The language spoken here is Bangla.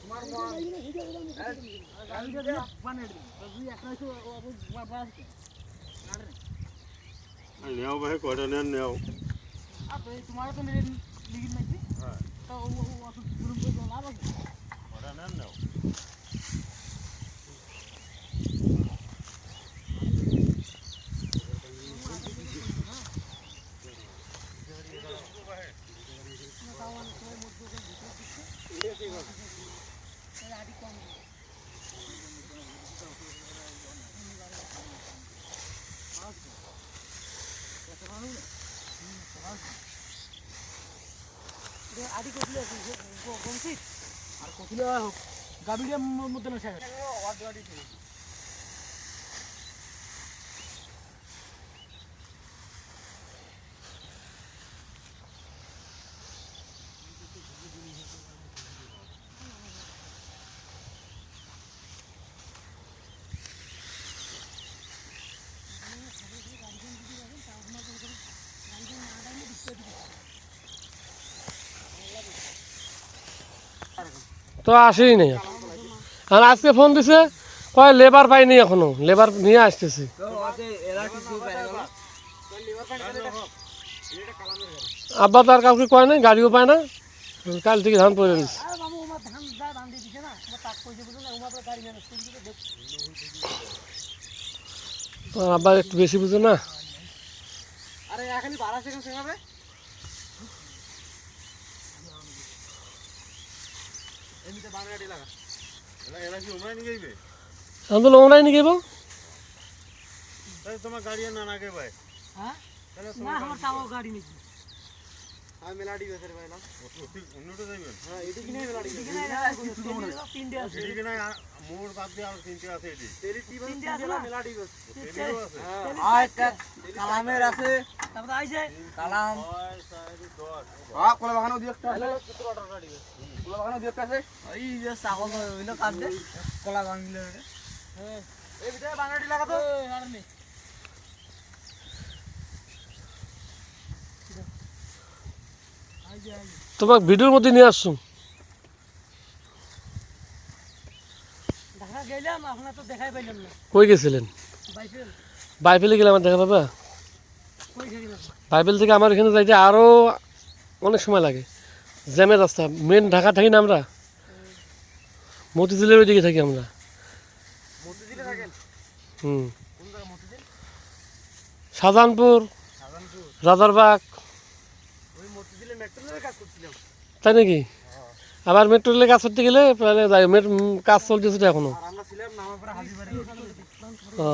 তোমার মন একটা হচ্ছে বাস নেও ভাই কয়টা নেন নেও আর তো তোমার তো লিগিন লিগিন নাকি হ্যাঁ তো ও ও অত দূর করে লাভ আছে কয়টা নেন নেও আদি করলে গমছি আর কতলে হোক মধ্যে না সাইড তো আসেই নেই আর। আজকে ফোন দিছে, কয় লেবার পাইনি এখনও লেবার নিয়ে আসতেছি। আব্বা তো আর কাউকে কয় নাই, গাড়িও পায় না, কাল থেকে ধান পড়ে আর আব্বা একটু বেশি বুঝে না। আরে এখানে 12 সেকেন্ড শেখাবে এমনিতে বাংলাটি লাগা এরা এরা কি ওমরাই নিয়ে যাইবে আমি তো লোমরাই নিয়ে গেবো তোমার গাড়ি আর না নাগে ভাই? হ্যাঁ? না আমার তাও গাড়ি নেই আমি মেলাডি বেসের পাইলাম অন্যটা যাইবেন হ্যাঁ এদিকে নিয়ে মেলাডি এখানে তিনটে আছে। এদিকে নাই আর বাদ দিয়ে আর তিনটে আছে এদিকে। তিনটে আছে মেলাডি আছে। আর কালামের আছে। তারপরে আইছে কালাম হ্যাঁ কোলা বাগানো দিয়ে একটা আছে। কোলা বাগানো দিয়ে একটা আছে। এই যে ছাগল হইল কাট দে কোলা বাগানো হ্যাঁ এই ভিতরে বাগানটি লাগা তো। আইছে তোমাকে ভিডিওর মধ্যে নিয়ে আসছো ঢাকা গেলাম আপনার দেখাই পাইলাম না। কই গেছিলেন? বাইফেলে গেলে আমার দেখা পাবা? বাইফেল থেকে আমার এখানে যাইতে আরও অনেক সময় লাগে। জ্যামের রাস্তা মেন ঢাকা থাকি না আমরা? মতিঝিলের ওইদিকে থাকি আমরা। হুম। শাহজাহানপুর রাজারবাগ। তাই নাকি? আবার মেট্রো রেলে কাজ করতে গেলে যাই কাজ চলতেছে এখনও। ও।